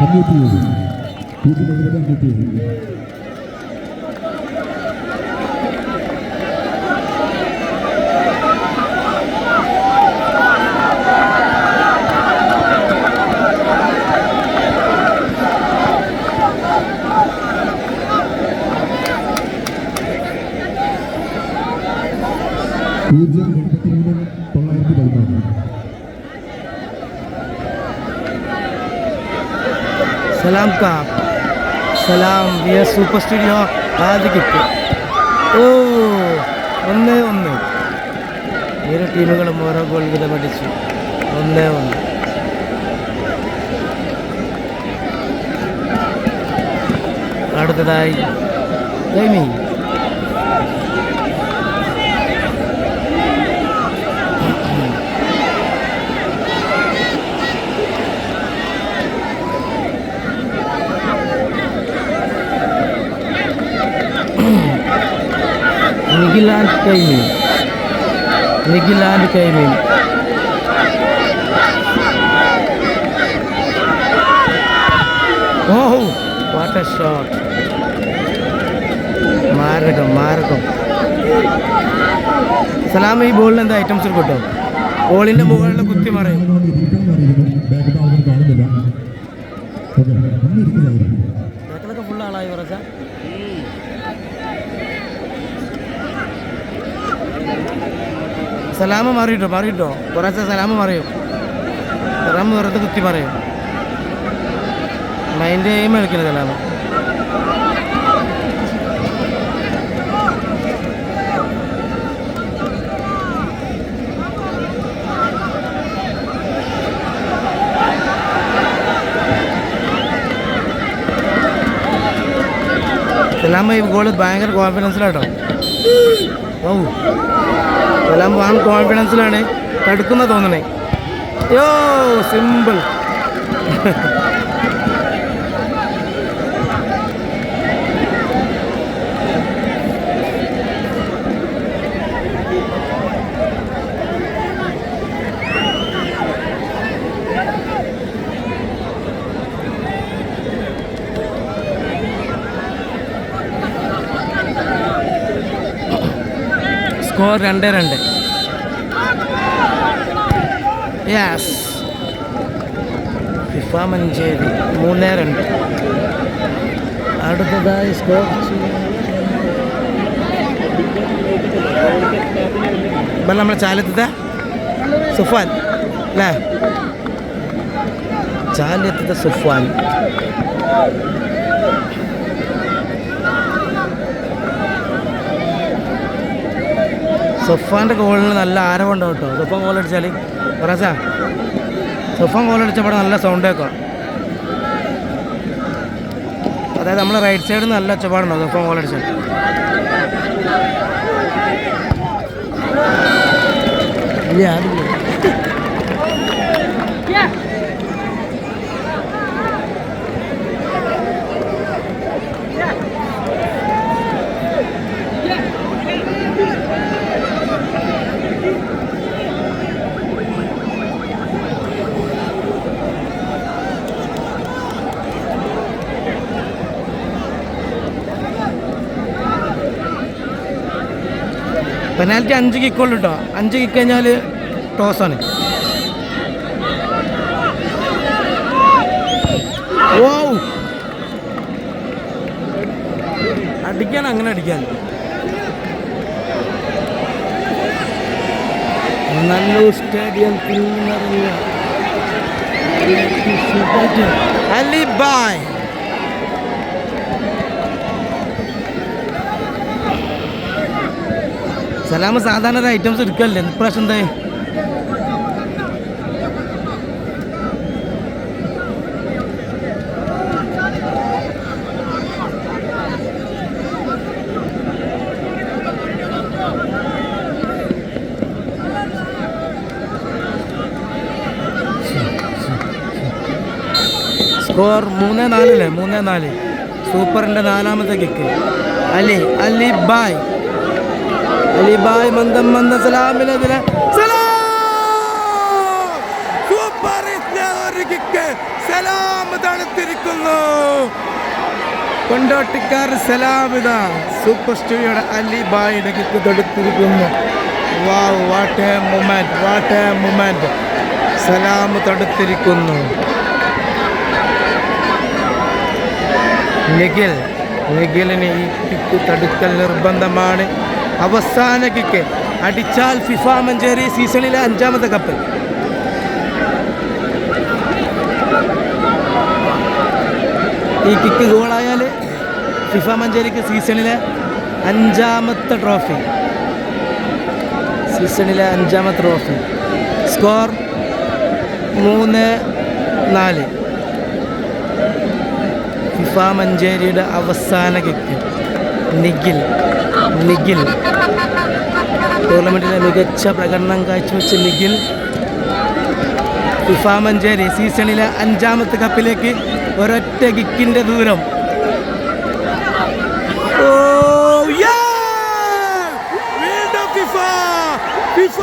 അഞ്ഞൂറ്റി ഏഴ് പൂജ്യം എഴുപത് അഞ്ഞൂറ്റി ഏഴ് പൂജ്യം എൺപത്തി മൂന്ന് തൊള്ളായിരത്തി പതിനാല് സലാം കാ Salam V S super studio ആദ്യ കിറ്റ് ഓ ഒന്ന് ഒന്ന് ഇരു ടീമുകളും ഓരോ ഗോൾ വീതം അടിച്ചു ഒന്ന് ഒന്ന് അടുത്തതായി ഗെയിമിംഗ് നിഖിൽ ആൻഡ് കൈമീൻ നിഖിലാൻഡ് കൈമീൻ ഓഹോ വാട്ട് എ ഷോട്ട് മാരകം മാരകം. സലാം ഈ ബോളിൽ എന്താ ഐറ്റംസ് കിട്ടോ ബോളിന്റെ മുകളിൽ കുത്തി മറയും. സലാമ മാറിയിട്ടോ മാറിയിട്ടോ? കുറച്ച് സലാമ മറിയും. സലാമ വെറുതെ കുത്തി പറയും. മൈൻഡ് ഗെയിം കളിക്കുന്നത് സലാമ? സലാമ ഈ ഗോൾ ഭയങ്കര കോൺഫിഡൻസിലാട്ടോ ഓ എല്ലാം വാൻ കോൺഫിഡൻസിലാണ് തടുക്കുന്ന തോന്നണേ. യോ സിമ്പിൾ സ്കോർ രണ്ട് രണ്ട്. യാസ് ഫിഫ മഞ്ചേരി. മൂന്ന് രണ്ട്. അടുത്തതായി സ്കോർ ഇപ്പം നമ്മളെ ചാലത്തത്തെ സുഫാൻ അല്ലേ? ചാലത്തത്തെ സുഫാൻ. സൊഫാന്റെ ഗോളിന് നല്ല ആരവുണ്ടാവും കേട്ടോ. സുഫാൻ ഗോളടിച്ചാൽ പറയാ സൊഫാൻ ഗോൾ അടിച്ചപ്പോൾ നല്ല സൗണ്ട് കേൾക്കാം. അതായത് നമ്മൾ റൈറ്റ് സൈഡിൽ നിന്ന് നല്ല ഒച്ചപ്പാടുണ്ടോ സുഫാൻ ഗോളടിച്ചാൽ ഇല്ല അതില്ല പെനാൽറ്റി അഞ്ച് കിക്കുള്ളൂ കേട്ടോ അഞ്ച് കിക്ക് കഴിഞ്ഞാൽ ടോസാണ് ഓ അടിക്കാൻ അങ്ങനെ അടിക്കാൻ. നല്ലൂർ സ്റ്റേഡിയം അലിബായ്. സലാമ സാധാരണ ഐറ്റംസ് എടുക്കല്ലേ? ഇപ്രാവശ്യം എന്തായി? സ്കോർ മൂന്ന് നാലല്ലേ? മൂന്ന് നാല്. സൂപ്പറിന്റെ നാലാമത്തെ കിക്ക് അലി അലി ബായ് അലി ബായ് മന്ദം മന്ദ സലാമിനെതിരെ സലാം! Super kick. സലാം തണുത്തിരിക്കുന്നു. കൊണ്ടോട്ടിക്കാർ സലാമിത സൂപ്പർ സ്റ്റുഡിയോയുടെ അലിബായുടെ kick തടുത്തിരിക്കുന്നു. Wow what a moment what a moment Salam തടുത്തിരിക്കുന്നു. Nikhil നിഖിലിന് ഈ കിക്ക് തടുക്കൽ നിർബന്ധമാണ്. അവസാന കിക്ക് അടിച്ചാൽ ഫിഫ മഞ്ചേരി സീസണിലെ അഞ്ചാമത്തെ കപ്പ് ഈ കിക്ക് ഗോളായാൽ ഫിഫ മഞ്ചേരിക്ക് സീസണിലെ അഞ്ചാമത്തെ ട്രോഫി സീസണിലെ അഞ്ചാമത്തെ ട്രോഫി സ്കോർ മൂന്ന് നാല്. ഫിഫ മഞ്ചേരിയുടെ അവസാന കിക്ക് നിഖിൽ. നിഖിൽ ടൂർണമെന്റിലെ മികച്ച പ്രകടനം കാഴ്ചവെച്ച നിഖിൽ ഫിഫ മഞ്ചേരി സീസണിലെ അഞ്ചാമത്തെ കപ്പിലേക്ക് ഒരൊറ്റ കിക്കിന്റെ ദൂരം. FIFA FIFA!